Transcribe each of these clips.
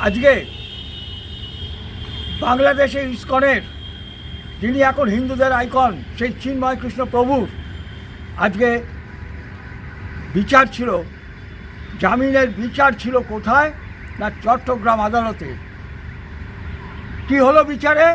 আজকে বাংলাদেশের ইস্কনের, যিনি এখন হিন্দুদের আইকন, সেই চিন্ময় কৃষ্ণ প্রভুর আজকে বিচার ছিল। জামিনের বিচার ছিল কোথায়? না চট্টগ্রাম আদালতে। কি হলো বিচারে?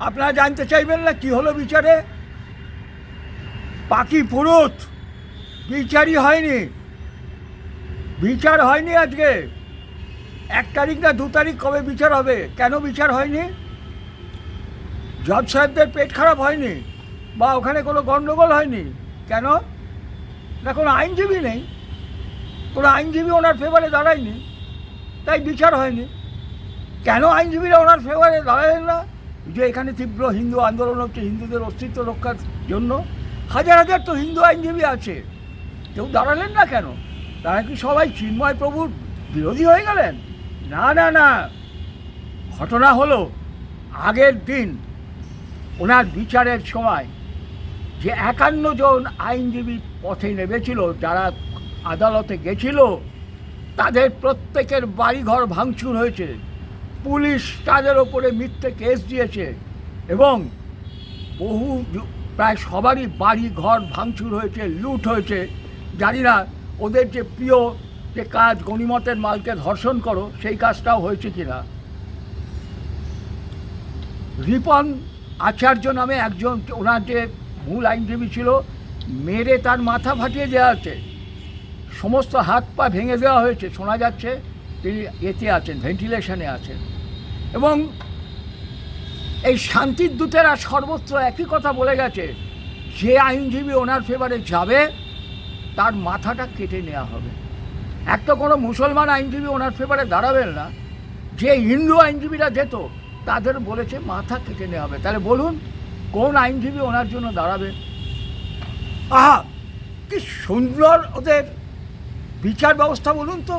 আপনারা জানতে চাইবেন না কি হলো বিচারে? পাখি পুরুত। বিচারই হয়নি। বিচার হয়নি আজকে। তারিখ না দু তারিখ কবে বিচার হবে? কেন বিচার হয়নি? জজ সাহেবদের পেট খারাপ হয়নি? বা ওখানে কোনো গণ্ডগোল হয়নি? কেন? না কোনো আইনজীবী নেই। কোনো আইনজীবী ওনার ফেভারে দাঁড়ায়নি। তাই বিচার হয়নি। কেন আইনজীবীরা ওনার ফেভারে দাঁড়ালেন না? যে এখানে তীব্র হিন্দু আন্দোলন হচ্ছে, হিন্দুদের অস্তিত্ব রক্ষার জন্য। হাজার হাজার তো হিন্দু আইনজীবী আছে। কেউ দাঁড়ালেন না কেন? তারা কি সবাই চিন্ময় প্রভুর বিরোধী হয়ে গেলেন? না না না। ঘটনা হলো আগের দিন ওনার বিচারের সময় যে একান্ন জন আইনজীবী পথে নেমেছিল, যারা আদালতে গেছিল, তাদের প্রত্যেকের বাড়িঘর ভাঙচুর হয়েছে। পুলিশ তাদের ওপরে মিথ্যে কেস দিয়েছে এবং বহু প্রায় সবারই বাড়ি ঘর ভাঙচুর হয়েছে, লুট হয়েছে। জানি না ওদের যে প্রিয় যে কাজ গণিমতের মালকে ধর্ষণ করো, সেই কাজটাও হয়েছে কিনা? রিপন আচার্য নামে একজন, ওনার যে মূল আইনজীবী ছিল, মেরে তার মাথা ফাটিয়ে দেওয়া আছে। সমস্ত হাত পা ভেঙে দেওয়া হয়েছে, শোনা যাচ্ছে তিনি এতে আছেন, ভেন্টিলেশনে আছেন। এবং এই শান্তির দূতেরা সর্বত্র একই কথা বলে গেছে, যে আইনজীবী ওনার ফেভারে যাবে, তার মাথাটা কেটে নেওয়া হবে। একটা কোনো মুসলমান আইনজীবী ওনার ফেভারে দাঁড়াবেন না। যে হিন্দু আইনজীবীরা যেত, তাদের বলেছে মাথা কেটে নেওয়া হবে। তাহলে বলুন, কোন আইনজীবী ওনার জন্য দাঁড়াবে আহা, কি সুন্দর ওদের বিচার ব্যবস্থা বলুন তো।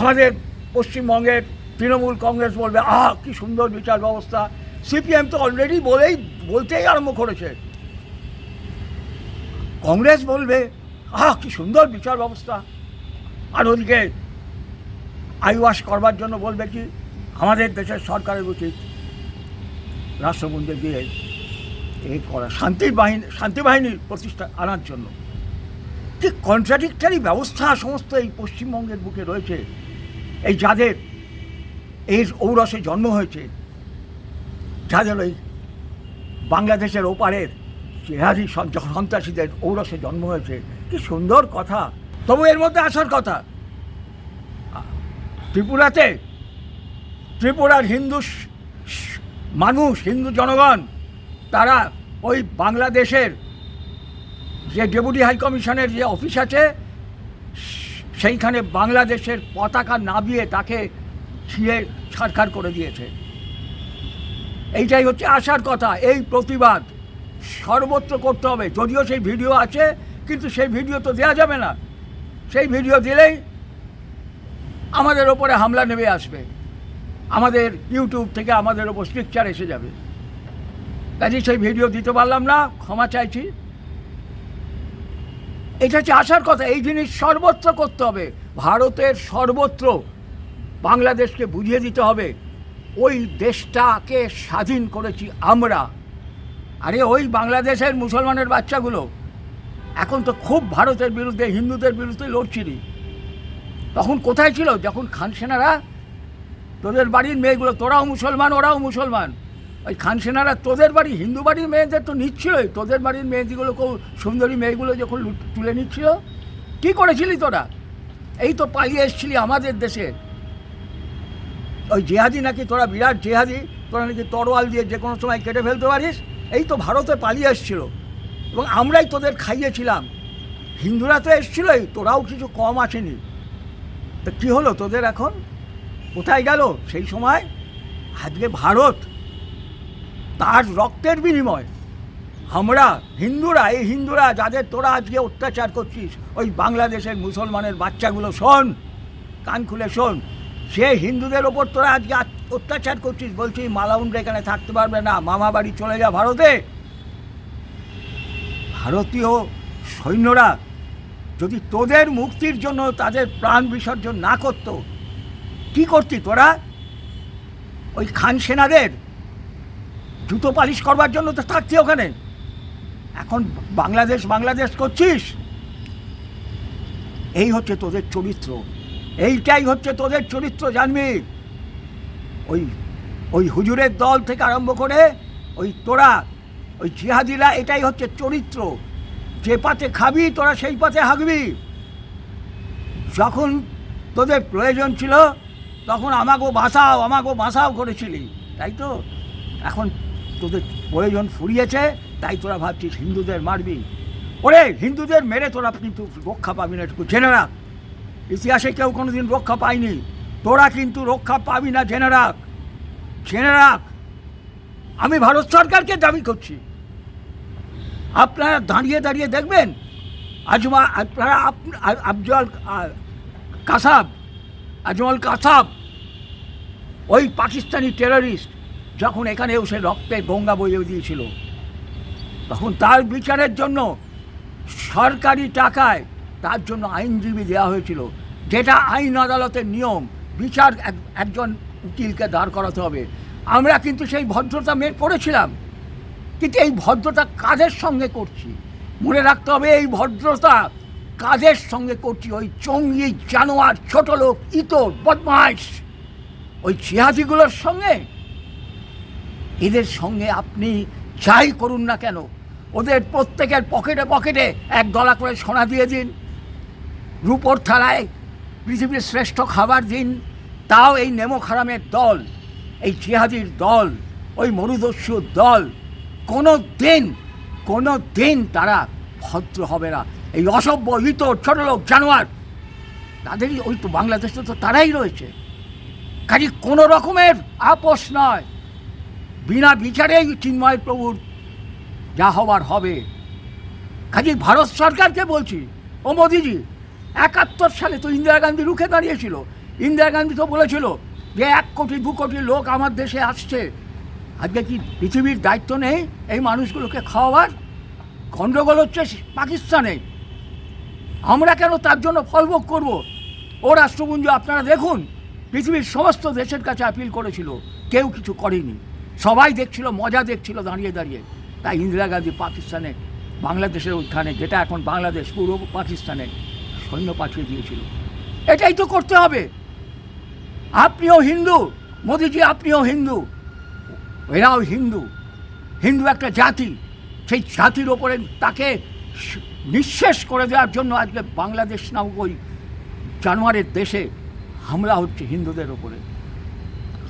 আমাদের পশ্চিমবঙ্গের তৃণমূল কংগ্রেস বলবে, আহা, কি সুন্দর বিচার ব্যবস্থা। সিপিএম তো অলরেডি বলেই, বলতেই আরম্ভ করেছে। কংগ্রেস বলবে, আহা, কি সুন্দর বিচার ব্যবস্থা। আর ওদিকে আইওয়াস করবার জন্য বলবে কি, আমাদের দেশের সরকারের উচিত রাষ্ট্রপুঞ্জে দিয়ে এই করা শান্তির বাহিনী, শান্তি বাহিনীর প্রতিষ্ঠা আনার জন্য। যে কন্ট্রাডিক্টারি ব্যবস্থা সমস্ত এই পশ্চিমবঙ্গের বুকে রয়েছে। এই যাদের এর ঔরসে জন্ম হয়েছে, যাদের ওই বাংলাদেশের ওপারের সন- সন্ত্রাসীদের ঔরসে জন্ম হয়েছে। কি সুন্দর কথা। তবু এর মধ্যে আসার কথা। ত্রিপুরাতে ত্রিপুরার হিন্দু মানুষ, হিন্দু জনগণ, তারা ওই বাংলাদেশের যে ডেপুটি হাই কমিশনের যে অফিস আছে সেইখানে বাংলাদেশের পতাকা নামিয়ে তাকে ছিঁড়ে ছাড়খাড় করে দিয়েছে। এইটাই হচ্ছে আসার কথা, এই প্রতিবাদ। সর্বত্র করতে হবে, যদিও সেই ভিডিও আছে, কিন্তু সেই ভিডিও তো দেওয়া যাবে না। সেই ভিডিও দিলেই আমাদের ওপরে হামলা নেমে আসবে। আমাদের ইউটিউব থেকে আমাদের ওপর স্ট্রিকচার এসে যাবে। কাজে সেই ভিডিও দিতে পারলাম না, ক্ষমা চাইছি। এটা হচ্ছে আসার কথা, এই জিনিস সর্বত্র করতে হবে। ভারতের সর্বত্র বাংলাদেশকে বুঝিয়ে দিতে হবে, ওই দেশটাকে স্বাধীন করেছি আমরা। আরে ওই বাংলাদেশের মুসলমানের বাচ্চাগুলো এখন তো খুব ভারতের বিরুদ্ধে, হিন্দুদের বিরুদ্ধে লড়ছিলি। তখন কোথায় ছিল? যখন খান সেনারা, তোদের বাড়ির মেয়েগুলো, তোরাও মুসলমান, ওরাও মুসলমান। ওই খান সেনারা তোদের বাড়ি, হিন্দু বাড়ির মেয়েদের তো নিচ্ছিলই। তোদের বাড়ির মেয়েগুলো খুব সুন্দরী মেয়েগুলো যখন তুলে নিচ্ছিল, কী করেছিলি তোরা? এই তো পালিয়ে এসেছিলি আমাদের দেশে। ওই জেহাদি নাকি তোরা, বিরাট জেহাদি? তোরা নাকি তরোয়াল দিয়ে যে কোনো সময় কেটে ফেলতে পারিস? এই তো ভারতে পালিয়ে এসেছিল। এবং আমরাই তোদের খাইয়েছিলাম। হিন্দুরা তো এসেছিলই, তোরাও কিছু কম আসেনি। তা কী হলো তোদের এখন? কোথায় গেল সেই সময়? আজকে ভারত, তার রক্তের বিনিময়। আমরা হিন্দুরা, এই হিন্দুরা যাদের তোরা আজকে অত্যাচার করছিস, ওই বাংলাদেশের মুসলমানের বাচ্চাগুলো শোন, কান খুলে শোন। সে হিন্দুদের ওপর তোরা আজকে অত্যাচার করছিস বলছিস মালাউন্ড এখানে থাকতে পারবে না মামা বাড়ি চলে যা ভারতে। ভারতীয় সৈন্যরা যদি তোদের মুক্তির জন্য তাদের প্রাণ বিসর্জন না করত, কি করতি তোরা? ওই খান সেনাদের জুতো পালিশ করবার জন্য তো থাকছি ওখানে। এখন বাংলাদেশ বাংলাদেশ করছিস? এই হচ্ছে তোদের চরিত্র। এইটাই হচ্ছে তোদের চরিত্র, জানবি? ওই ওই হুজুরের দল থেকে আরম্ভ করে ওই তোরা ওই জিহাদিরা এটাই হচ্ছে চরিত্র। যে পাতে খাবি, তোরা সেই পাতে হাঁকবি। যখন তোদের প্রয়োজন ছিল, তখন আমাকেও বাঁচাও আমাকেও বাঁচাও করেছিলি। তাই তো? এখন তোদের প্রয়োজন ফুরিয়েছে, তাই তোরা ভাবছিস হিন্দুদের মারবি। ওরে, হিন্দুদের মেরে তোরা কিন্তু রক্ষা পাবি না, একটু জেনে রাখ। ইতিহাসে কেউ কোনোদিন রক্ষা পায়নি। তোরা কিন্তু রক্ষা পাবি না, জেনে রাখ। জেনে রাখ। আমি ভারত সরকারকে দাবি করছি। আপনারা দাঁড়িয়ে দাঁড়িয়ে দেখবেন, আজমা, আপনারা আফজল কাসাব, আজমল কাসাব, ওই পাকিস্তানি টেররিস্ট যখন এখানে এসে রক্তে গঙ্গা বইয়ে দিয়েছিল, তখন তার বিচারের জন্য সরকারি টাকায় তার জন্য আইনজীবী দেওয়া হয়েছিল, যেটা আইন আদালতের নিয়ম, বিচার এক- একজন উকিলকে দাঁড় করাতে হবে। আমরা কিন্তু সেই ভদ্রতা মেয়ে করেছিলাম কিন্তু এই ভদ্রতা কাদের সঙ্গে করছি। মনে রাখতে হবে এই ভদ্রতা কাদের সঙ্গে করছি। ওই চঙ্গি জানোয়ার, ছোট লোক, ইতর, বদমাইশ। ওই জিহাদিগুলোর সঙ্গে? এদের সঙ্গে আপনি যাই করুন না কেন, ওদের প্রত্যেকের পকেটে পকেটে এক ডলা করে সোনা দিয়ে দিন। রূপর থালায় পৃথিবীর শ্রেষ্ঠ খাবার দিন। তাও এই নেমো খারামের দল। এই জিহাদির দল, ওই মরুদস্যুর দল কোনো দিন কোনো দিন তারা ভদ্র হবে না। এই অসভ্য ইতর ছোট লোক, জানোয়ার, তাদেরই ওই তো বাংলাদেশে তো তারাই রয়েছে। কাজে কোনো রকমের আপোষ নয়। বিনা বিচারেই চিন্ময় প্রভুর যা হবার হবে। কাজে ভারত সরকারকে বলছি, ও মোদিজি, একাত্তর সালে তো ইন্দিরা গান্ধী রুখে দাঁড়িয়েছিল। ইন্দিরা গান্ধী তো বলেছিল যে এক কোটি, দু কোটি লোক আমার দেশে আসছে। আজকে কি পৃথিবীর দায়িত্ব নেই এই মানুষগুলোকে খাওয়াবার? গণ্ডগোল হচ্ছে পাকিস্তানে। আমরা কেন তার জন্য ফলভোগ করব? ও রাষ্ট্রপুঞ্জ আপনারা দেখুন, পৃথিবীর সমস্ত দেশের কাছে আপিল করেছিল। কেউ কিছু করেনি। সবাই দেখছিল, মজা দেখছিল দাঁড়িয়ে দাঁড়িয়ে। তাই ইন্দিরা গান্ধী পাকিস্তানে, বাংলাদেশের উত্থানে, যেটা এখন বাংলাদেশ, পূর্ব পাকিস্তানে সৈন্য পাঠিয়ে দিয়েছিল। এটাই তো করতে হবে। আপনিও হিন্দু, মোদিজি আপনিও হিন্দু। এরাও হিন্দু। হিন্দু একটা জাতি। সেই জাতির ওপরে তাকে নিঃশেষ করে দেওয়ার জন্য আজকে বাংলাদেশ নামক ওই জানোয়ারের দেশে হামলা হচ্ছে হিন্দুদের ওপরে।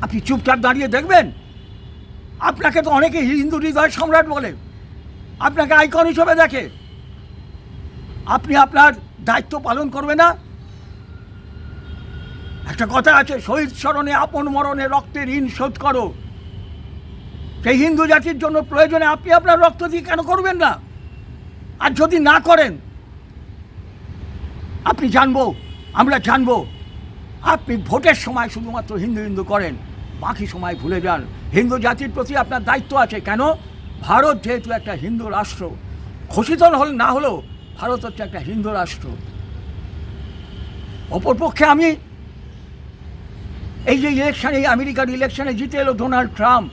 আপনি চুপচাপ দাঁড়িয়ে দেখবেন? আপনাকে তো অনেকে হিন্দু হৃদয় সম্রাট বলে। আপনাকে আইকন হিসেবে দেখে। আপনি আপনার দায়িত্ব পালন করবে না? একটা কথা আছে, শহীদ স্মরণে আপন মরণে রক্তের ঋণ শোধ করো। সেই হিন্দু জাতির জন্য প্রয়োজনে আপনি আপনার রক্ত দিয়ে কেন করবেন না? আর যদি না করেন, আপনি জানব, আমরা জানব। আপনি ভোটের সময় শুধুমাত্র হিন্দু হিন্দু করেন, বাকি সময় ভুলে যান। হিন্দু জাতির প্রতি আপনার দায়িত্ব আছে, কেন? ভারত যেহেতু একটা হিন্দু রাষ্ট্র, ঘোষিত হল, না হলেও ভারত হচ্ছে একটা হিন্দু রাষ্ট্র। অপরপক্ষে আমি এই যে ইলেকশানে আমেরিকার ইলেকশানে জিতে এলো ডোনাল্ড ট্রাম্প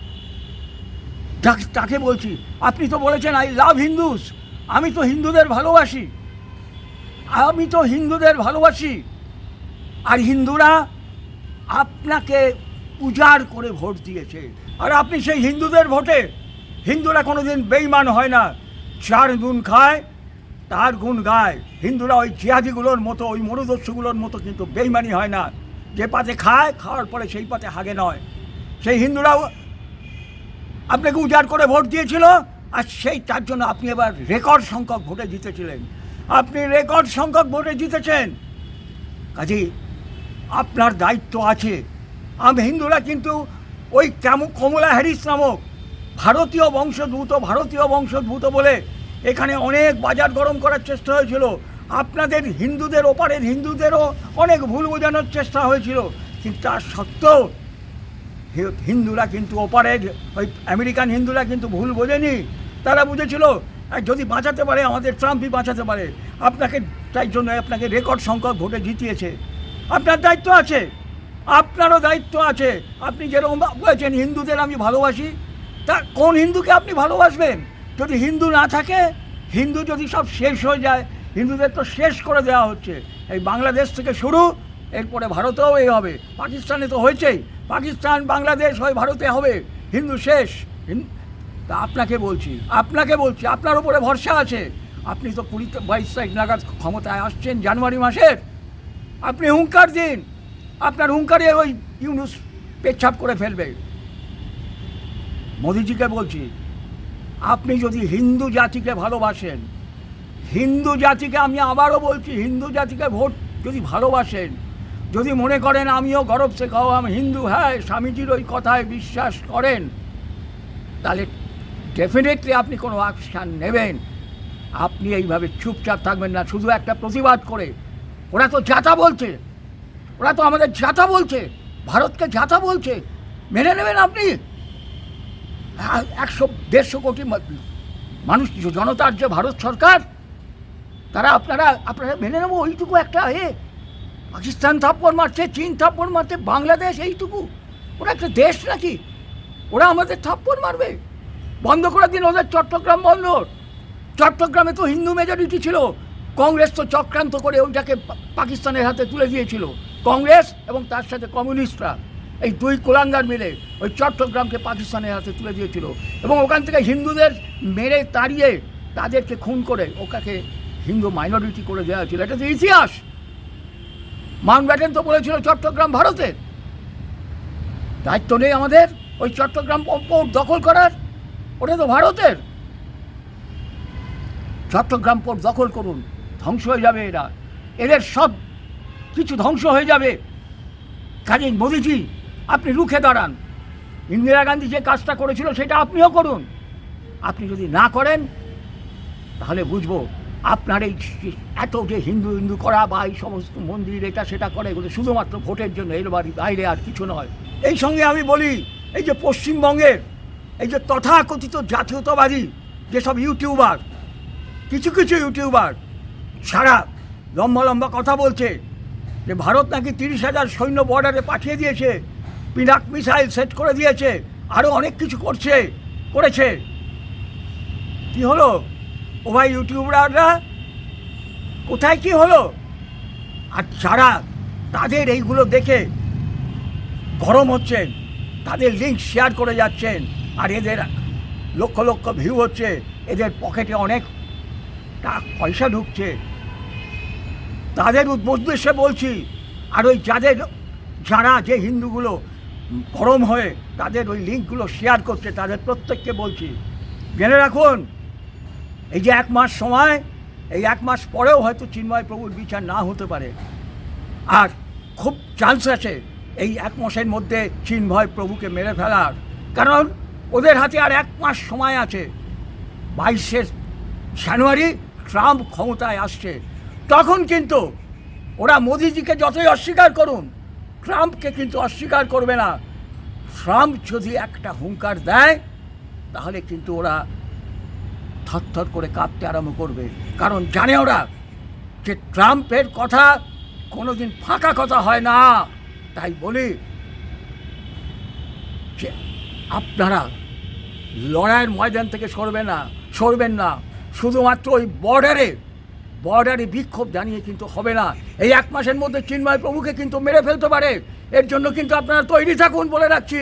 তাকে বলছি, আপনি তো বলেছেন আই লাভ হিন্দুস আমি তো হিন্দুদের ভালোবাসি। আমি তো হিন্দুদের ভালোবাসি। আর হিন্দুরা আপনাকে উজাড় করে ভোট দিয়েছে। আর আপনি সেই হিন্দুদের ভোটে, হিন্দুরা কোনো দিন বেইমান হয় না। চার গুণ খায়, তার গুণ গায়। হিন্দুরা ওই জিহাদিগুলোর মতো, ওই মরুদস্যুগুলোর মতো কিন্তু বেইমানি হয় না। যে পাতে খায়, খাওয়ার পরে সেই পাতে হাগে নয়। সেই হিন্দুরাও আপনাকে উজাড় করে ভোট দিয়েছিল, আর সেই তার জন্য আপনি এবার রেকর্ড সংখ্যক ভোটে জিতেছিলেন। আপনি রেকর্ড সংখ্যক ভোটে জিতেছেন। কাজেই আপনার দায়িত্ব আছে। আমি হিন্দুরা কিন্তু ওই কেমন কমলা হ্যারিস নামক ভারতীয় বংশোদ্ভূত ভারতীয় বংশোদ্ভূত বলে এখানে অনেক বাজার গরম করার চেষ্টা হয়েছিল। আপনাদের হিন্দুদের, ওপারের হিন্দুদেরও অনেক ভুল বোঝানোর চেষ্টা হয়েছিল। কিন্তু তার সত্ত্বেও হিন্দুরা কিন্তু ওপারের ওই আমেরিকান হিন্দুরা কিন্তু ভুল বোঝেনি। তারা বুঝেছিল যদি বাঁচাতে পারে, আমাদের ট্রাম্পই বাঁচাতে পারে। আপনাকে, তাই জন্য আপনাকে রেকর্ড সংখ্যক ভোটে জিতিয়েছে। আপনার দায়িত্ব আছে, আপনারও দায়িত্ব আছে। আপনি যেরকম বলেছেন, হিন্দুদের আমি ভালোবাসি। তা কোন হিন্দুকে আপনি ভালোবাসবেন? যদি হিন্দু না থাকে, হিন্দু যদি সব শেষ হয়ে যায় হিন্দুদের তো শেষ করে দেওয়া হচ্ছে। এই বাংলাদেশ থেকে শুরু, এরপরে ভারতেও এই হবে। পাকিস্তানে তো হয়েছেই। পাকিস্তান, বাংলাদেশ হয়ে ভারতে হবে। হিন্দু শেষ। তা আপনাকে বলছি আপনাকে বলছি, আপনার উপরে ভরসা আছে। আপনি তো কুড়ি বাইশ তারিখ নাগাদ ক্ষমতায় আসছেন জানুয়ারি মাসের। আপনি হুঙ্কার দিন। আপনার হুঙ্কারে ওই ইউনুস পেচ্ছাপ করে ফেলবে। মোদিজিকে বলছি, আপনি যদি হিন্দু জাতিকে ভালোবাসেন হিন্দু জাতিকে আমি আবারও বলছি, হিন্দু জাতিকে ভোট যদি ভালোবাসেন, যদি মনে করেন আমিও গরব সে খাও আমি হিন্দু হ্যাঁ স্বামীজির ওই কথায় বিশ্বাস করেন, তাহলে ডেফিনেটলি আপনি কোনো অ্যাকশান নেবেন। আপনি এইভাবে চুপচাপ থাকবেন না, শুধু একটা প্রতিবাদ করে। ওরা তো যাতা বলছে, ওরা তো আমাদের যাতা বলছে, ভারতকে যাতা বলছে, মেনে নেবেন আপনি? একশো, দেড়শো কোটি মানুষ, জনতার যে ভারত সরকার তারা আপনারা আপনারা মেনে নেব, ওইটুকু একটা এ, পাকিস্তান থাপ্পড় মারছে, চীন থাপ্পড় মারছে, বাংলাদেশ এইটুকু। ওরা একটা দেশ নাকি? ওরা আমাদের থাপ্পড় মারবে। বন্ধ করে দিন ওদের চট্টগ্রাম বন্দর। চট্টগ্রামে তো হিন্দু মেজরিটি ছিল। কংগ্রেস তো চক্রান্ত করে ওইটাকে পাকিস্তানের হাতে তুলে দিয়েছিল। কংগ্রেস এবং তার সাথে কমিউনিস্টরা, এই দুই কুলাঙ্গার মিলে ওই চট্টগ্রামকে পাকিস্তানের হাতে তুলে দিয়েছিল। এবং ওখান থেকে হিন্দুদের মেরে তাড়িয়ে তাদেরকে খুন করে ওটাকে হিন্দু মাইনরিটি করে দেওয়া হয়েছিল। এটা তো ইতিহাস। মাউন্ট ব্যাটেন তো বলেছিল চট্টগ্রাম ভারতের। দায়িত্ব নেই আমাদের ওই চট্টগ্রাম পোর্ট দখল করার। ওটা তো ভারতের। চট্টগ্রাম পোর্ট দখল করুন, ধ্বংস হয়ে যাবে এরা। এদের সব কিছু ধ্বংস হয়ে যাবে। কাজে মোদিজি, আপনি রুখে দাঁড়ান। ইন্দিরা গান্ধী যে কাজটা করেছিল সেটা আপনিও করুন। আপনি যদি না করেন, তাহলে বুঝব আপনার এই এত যে হিন্দু হিন্দু করা বা এই সমস্ত মন্দির, এটা সেটা করে এগুলো শুধুমাত্র ভোটের জন্য এর বাড়ি বাইরে আর কিছু নয়। এই সঙ্গে আমি বলি, এই যে পশ্চিমবঙ্গের, এই যে তথাকথিত জাতীয়তাবাদী যেসব ইউটিউবার, কিছু কিছু ইউটিউবার সারা লম্বা লম্বা কথা বলছে যে ভারত নাকি তিরিশ হাজার সৈন্য বর্ডারে পাঠিয়ে দিয়েছে, পিনাক মিসাইল সেট করে দিয়েছে আরও অনেক কিছু করছে, করেছে। কি হলো? ও ভাই ইউটিউবাররা কোথায় কি হলো? আর যারা তাদের এইগুলো দেখে গরম হচ্ছেন, তাদের লিঙ্ক শেয়ার করে যাচ্ছেন, আর এদের লক্ষ লক্ষ ভিউ হচ্ছে, এদের পকেটে অনেক টাকা পয়সা ঢুকছে। তাদের উদ্দেশ্যে বলছি, আর ওই যাদের, যারা যে হিন্দুগুলো গরম হয়ে তাদের ওই লিঙ্কগুলো শেয়ার করছে, তাদের প্রত্যেককে বলছি, জেনে রাখুন এই যে এক মাস সময়, এই এক মাস পরেও হয়তো চিন্ময় প্রভুর বিচার না হতে পারে। আর খুব চান্স আছে এই এক মাসের মধ্যে চিন্ময় প্রভুকে মেরে ফেলার। কারণ ওদের হাতে আর এক মাস সময় আছে। বাইশে জানুয়ারি ট্রাম্প ক্ষমতায় আসছে। তখন কিন্তু ওরা মোদিজিকে যতই অস্বীকার করুন, ট্রাম্পকে কিন্তু অস্বীকার করবে না। ট্রাম্প যদি একটা হুঙ্কার দেয়, তাহলে কিন্তু ওরা থরথর করে কাঁপতে আরম্ভ করবে। কারণ জানে ওরা যে ট্রাম্পের কথা কোনোদিন ফাঁকা কথা হয় না। তাই বলি যে আপনারা লড়াইয়ের ময়দান থেকে সরবে না, সরবেন না। শুধুমাত্র ওই বর্ডারে বর্ডারে বিক্ষোভ জানিয়ে কিন্তু হবে না। এই এক মাসের মধ্যে চিন্ময় প্রভুকে কিন্তু মেরে ফেলতে পারে। এর জন্য কিন্তু আপনারা তৈরি থাকুন বলে রাখছি।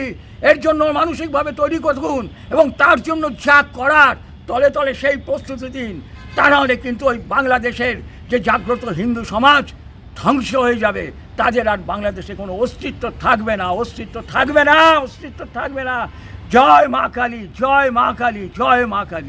এর জন্য মানসিকভাবে তৈরি থাকুন এবং তার জন্য যা করার তলে তলে সেই প্রস্তুতি দিন। তা নাহলে কিন্তু ওই বাংলাদেশের যে জাগ্রত হিন্দু সমাজ ধ্বংস হয়ে যাবে। তাদের আর বাংলাদেশে কোনো অস্তিত্ব থাকবে না, অস্তিত্ব থাকবে না, অস্তিত্ব থাকবে না। জয় মা কালী, জয় মা কালী, জয় মা কালী।